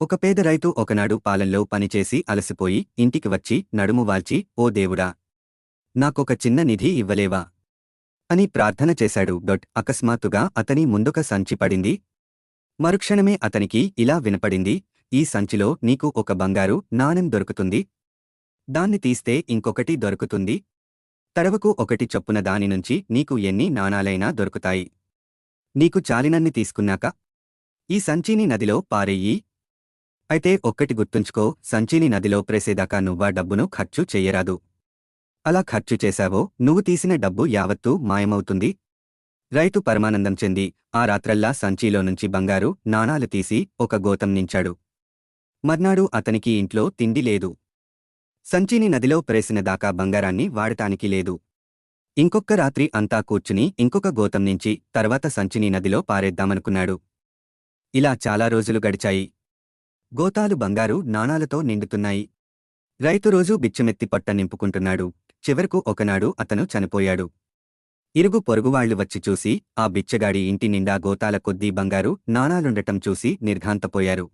ఒక పేద రైతు ఒకనాడు పాలెంలో పనిచేసి అలసిపోయి ఇంటికి వచ్చి నడుము వాల్చి ఓ దేవుడా నాకొక చిన్న నిధి ఇవ్వలేవా అని ప్రార్థన చేశాడు డొట్ అకస్మాత్తుగా అతని ముందుక సంచి పడింది. మరుక్షణమే అతనికి ఇలా వినపడింది ఈ సంచిలో నీకు ఒక బంగారు నాణెం దొరుకుతుంది. దాన్ని తీస్తే ఇంకొకటి దొరుకుతుంది. తడవకు ఒకటి చొప్పున దాని నుంచి నీకు ఎన్ని నాణాలైనా దొరుకుతాయి. నీకు చాలినన్ని తీసుకున్నాక ఈ సంచిని నదిలో పారెయ్యి అయితే ఒక్కటి గుర్తుంచుకో సంచిని నదిలో ప్రేసేదాకా నువ్వా డబ్బును ఖర్చు చెయ్యరాదు. అలా ఖర్చు చేశావో నువ్వు తీసిన డబ్బు యావత్తూ మాయమవుతుంది. రైతు పరమానందం చెంది ఆ రాత్రల్లా సంచీలో నుంచి బంగారు నాణాలు తీసి ఒక గోతం నించాడు. మర్నాడు అతనికి ఇంట్లో తిండి లేదు. సంచిని నదిలో ప్రేసిన దాకా బంగారాన్ని వాడటానికి లేదు. ఇంకొక్క రాత్రి అంతా కూర్చుని ఇంకొక గోతం నుంచి తర్వాత సంచిని నదిలో పారేద్దామనుకున్నాడు. ఇలా చాలా రోజులు గడిచాయి. గోతాలు బంగారు నాణాలతో నిండుతున్నాయి. రైతు రోజూ బిచ్చమెత్తి పట్ట నింపుకుంటున్నాడు. చివరకు ఒకనాడు అతను చనిపోయాడు. ఇరుగు పొరుగువాళ్ళు వచ్చి చూసి ఆ బిచ్చగాడి ఇంటి నిండా గోతాల కొద్దీ బంగారు నాణాలుండటం చూసి నిర్ఘాంతపోయారు.